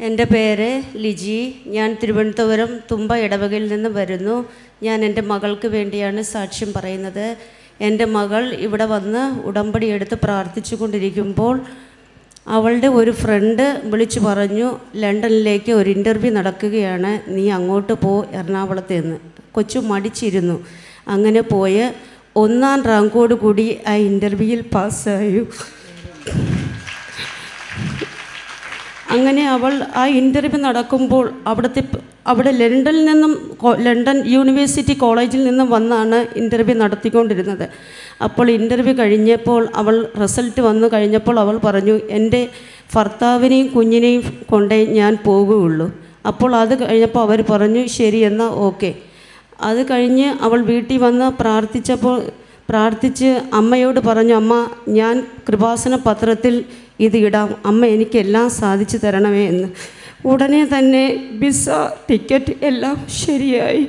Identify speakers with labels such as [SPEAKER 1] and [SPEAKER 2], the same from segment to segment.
[SPEAKER 1] എന്റെ പേര് ലിജി. ഞാൻ തിരുവനന്തപുരം തുമ്പ ഇടവകയിൽ നിന്ന് വരുന്നു. ഞാൻ എന്റെ മകൾക്ക് വേണ്ടിയാണ് സാക്ഷ്യം പറയുന്നത്. എന്റെ മകൾ ഇവിടെ വന്ന് ഉടമ്പടി എടുത്ത് പ്രാർത്ഥിച്ചു കൊണ്ടിരിക്കുമ്പോൾ അവളുടെ ഒരു ഫ്രണ്ട് വിളിച്ചു പറഞ്ഞു ലണ്ടനിലേക്ക് ഒരു ഇന്റർവ്യൂ നടക്കുകയാണ്. നീ അങ്ങോട്ട് പോ എറണാകുളത്ത് നിന്ന്. കൊച്ചു മടിച്ചിരുന്നു. അങ്ങനെ പോയി. ഒന്നാം റാങ്കോട് കൂടി ആ ഇന്റർവ്യൂയിൽ പാസ്സായി. അങ്ങനെ അവൾ ആ ഇന്റർവ്യൂ നടക്കുമ്പോൾ അവിടുത്തെ അവിടെ ലണ്ടനിൽ നിന്നും ലണ്ടൻ യൂണിവേഴ്സിറ്റി കോളേജിൽ നിന്നും വന്നാണ് ഇന്റർവ്യൂ നടത്തിക്കൊണ്ടിരുന്നത്. അപ്പോൾ ഇന്റർവ്യൂ കഴിഞ്ഞപ്പോൾ അവൾ റിസൾട്ട് വന്നു. കഴിഞ്ഞപ്പോൾ അവൾ പറഞ്ഞു എന്റെ ഭർത്താവിനെയും കുഞ്ഞിനെയും കൊണ്ടേ ഞാൻ പോകുകയുള്ളൂ അപ്പോൾ അത് കഴിഞ്ഞപ്പോൾ അവർ പറഞ്ഞു ശരി എന്നാൽ ഓക്കെ. അത് കഴിഞ്ഞ് അവൾ വീട്ടിൽ വന്ന് പ്രാർത്ഥിച്ചപ്പോൾ പ്രാർത്ഥിച്ച് അമ്മയോട് പറഞ്ഞു അമ്മ ഞാൻ കൃപാസന പത്രത്തിൽ ഇത് ഇടാം. അമ്മ എനിക്കെല്ലാം സാധിച്ചു തരണമേ എന്ന്. ഉടനെ തന്നെ വിസ ടിക്കറ്റ് എല്ലാം ശരിയായി.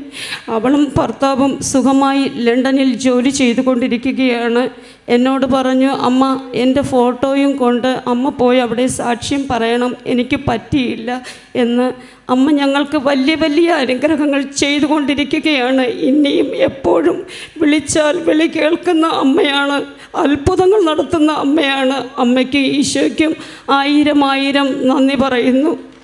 [SPEAKER 1] അവളും ഭർത്താവും സുഖമായി ലണ്ടനിൽ ജോലി ചെയ്തുകൊണ്ടിരിക്കുകയാണ്. എന്നോട് പറഞ്ഞു അമ്മ എന്റെ ഫോട്ടോയും കൊണ്ട് അമ്മ പോയി അവിടെ സാക്ഷ്യം പറയണം എനിക്ക് പറ്റിയില്ല എന്ന്. അമ്മ ഞങ്ങൾക്ക് വലിയ വലിയ അനുഗ്രഹങ്ങൾ ചെയ്തുകൊണ്ടിരിക്കുകയാണ്. ഇനിയും എപ്പോഴും വിളിച്ചാൽ വിളി കേൾക്കുന്ന അമ്മയാണ് അത്ഭുതങ്ങൾ നടത്തുന്ന അമ്മയാണ്. അമ്മയ്ക്ക് ഈശോയ്ക്കും ആയിരം ആയിരം നന്ദി പറയുന്നു.